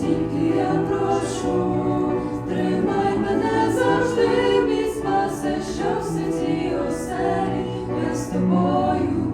тільки я прошу, тримай мене завжди, мій спасе, що в світі оселі, я з тобою.